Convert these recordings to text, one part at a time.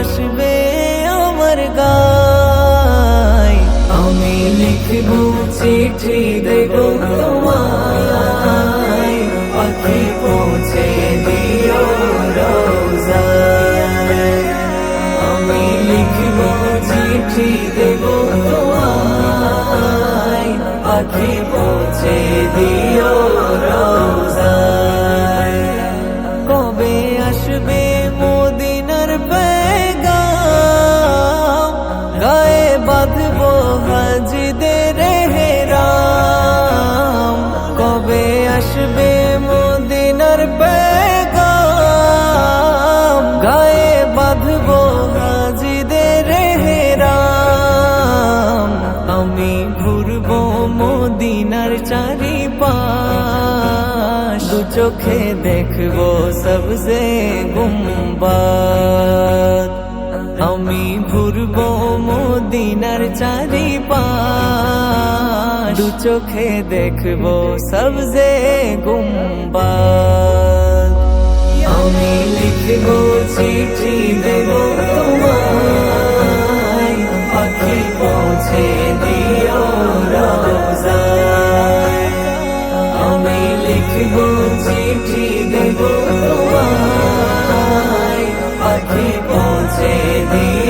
আসবে আমার গায়। আমি লিখব চিঠি দেব তোমায়। পাখি পৌঁছে দিও মদিনার চারিপাশ দু চোখে দেখব সবসে গুম্বাদ আমি ঘুরবো মদিনার চারিপাশ দু চোখে দেখব সবসে গুম্বাদ পৌঁছে দিও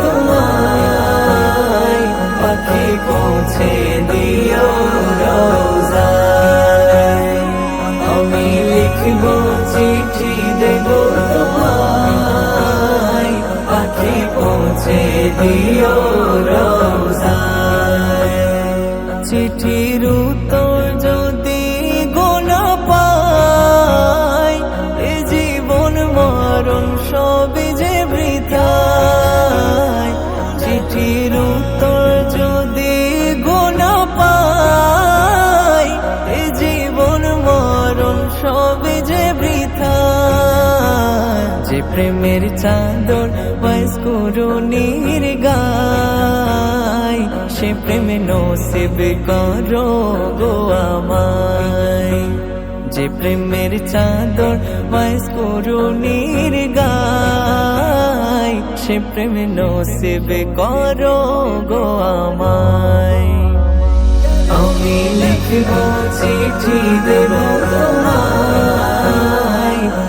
পৌঁছে দিও রোজায় যে প্রেমের চাদর বয়স করুণীর গায়, সে প্রেমে নসিব করো গো আমায়। যে প্রেমের চাদর বয়স করুণীর গায়, সে প্রেমে নসিব করো গো আমায়। আমি লিখব চিঠি দেব তোমায়।